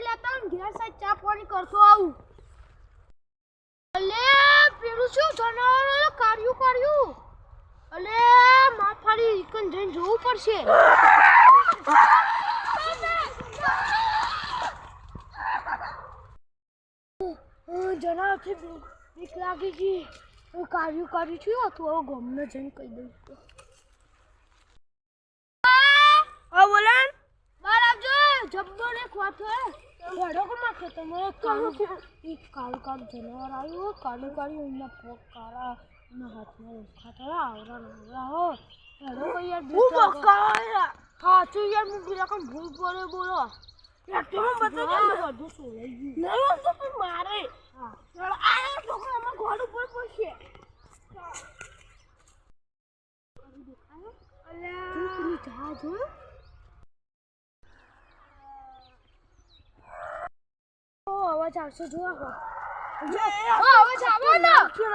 પાણી લેતા ને ઘેર સાહેબ ચા પાણી કરતો આવું. અલે પેલું શું જનાવર કાર્યું કાર્યું? અલે માફારી ઇકન જઈને જોવું પડશે. જનાવરથી બીક લાગી ગઈ હું કાર્યું કાર્યું છું હતું હવે ગમને જઈને કહી દઉં હા બોલા મારા જો જબ્બો ને ભડો કો માં ખેતો મેં કાળું એક કાળું કાળું જનાવર આવ્યું કાળું કાળું એમના પગ કાળા એના હાથમાં ઓછા થયા આવરા નાવરા હો ભડો કો યાર હા ચુ યાર હું પેલા કામ ભૂલ પડે બોલો તમે બતાવો બધું સોલાઈ ગયું નહીં તો પણ મારે હા ચાલો આ છોકરો અમાર ઘોડ ઉપર પડશે અલ્યા 我抢不到！猪肉。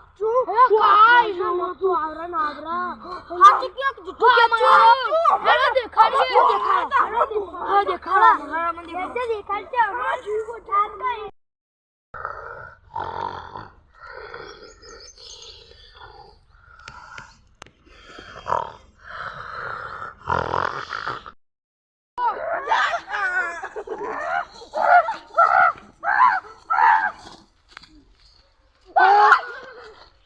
ઓ અવાજ આવશે જો ઓ અવાજ આવે ને લે ઓ હેડો જોતા આવીએ એમને બોલાતા દેખાડશે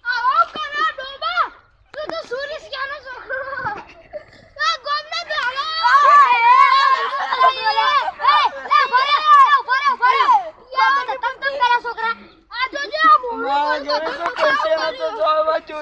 આવો કરો ડોબા તું તો સુરેશ ક્યાંનો છોકરો આ ગોમને ગાલો આ જોજે આ મારા ઘરે તો પૈસે નતો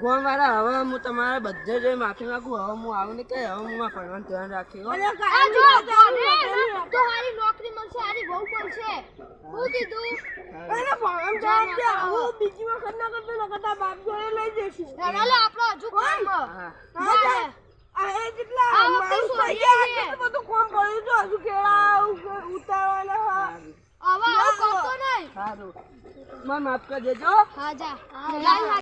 ચોરી કરી લાકડું સાજી લે લાકડું તારા બે છોકરા ચોરી કરે હવે નહીં કરું ખબર નહીં પડતી કરવાની ને કદા ફોન દે પણ નકો હતા બાપ જોઈ હારું ગોળ વાળા હવે હું. તમારા બધે જે માફી માંગુ હવે હું આવું ને કઈ હવે હું ફરવાનું ધ્યાન રાખી તો હારી નોકરી મળશે હારી બહુ મળશે. હું કીધું? એને ફોન જવાબ દે, હું બીજી વખત ના કરતો ના બાપ જોડે લઈ જઈશું. હેરાલે આપણો હજુ કામ. હા આ કેટલા આ વખતે માણસ સોરી થઈ ગયા, બધું કામ કર્યું છે હજુ કેળા ઉતારવાના હા. હવે આવું નહીં. સારું. મને માફ કરી દેજો. હા જા.